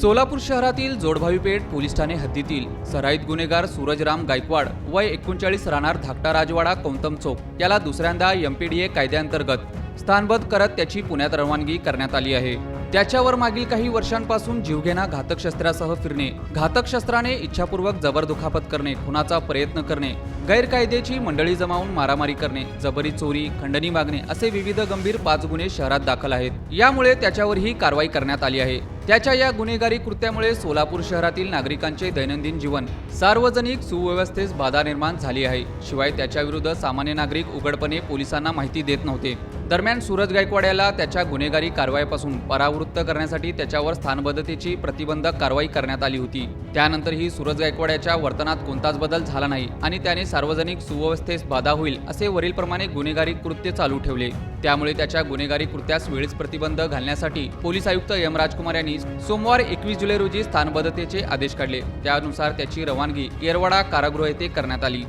सोलापूर शहरातील जोडभावी पेठ पोलीस ठाणे हद्दीतील सराईत गुन्हेगार सूरजराम गायकवाड वय एकोणचाळीस राहणार धाकटा राजवाडा कौतम चौक. याला दुसऱ्यांदा एमपीडीए कायद्याअंतर्गत स्थानबद्ध करत त्याची पुण्यात रवानगी करण्यात आली आहे. त्याच्यावर मागील काही वर्षांपासून जीवघेणा घातक शस्त्रासह फिरणे घातक शस्त्राने इच्छापूर्वक जबर दुखापत करणे खुनाचा प्रयत्न करणे गैरकायदेची मंडळी जमावून मारामारी करणे जबरी चोरी खंडणी मागणे असे विविध गंभीर पाच गुन्हे शहरात दाखल आहेत. यामुळे त्याच्यावर ही कारवाई करण्यात आली आहे. त्याच्या या गुन्हेगारी कृत्यामुळे सोलापूर शहरातील नागरिकांचे दैनंदिन जीवन सार्वजनिक सुव्यवस्थेस बाधा निर्माण झाली आहे. शिवाय त्याच्याविरुद्ध सामान्य नागरिक उघडपणे पोलिसांना माहिती देत नव्हते. दरम्यान सूरज गायकवाड याला त्याच्या गुन्हेगारी कारवाईपासून परावृत्त करण्यासाठी त्याच्यावर स्थानबद्धतेची प्रतिबंधक कारवाई करण्यात आली होती. त्यानंतरही सूरज गायकवाड याच्या वर्तनात कोणताच बदल झाला नाही आणि त्याने सार्वजनिक सुव्यवस्थेस बाधा होईल असे वरीलप्रमाणे गुन्हेगारी कृत्य चालू ठेवले. त्यामुळे त्याच्या गुन्हेगारी कृत्यास वेळीच प्रतिबंध घालण्यासाठी पोलीस आयुक्त एम राजकुमार यांनी सोमवार एकवीस जुलै रोजी स्थानबद्धतेचे आदेश काढले. त्यानुसार त्याची रवानगी येरवाडा कारागृह येथे करण्यात आली.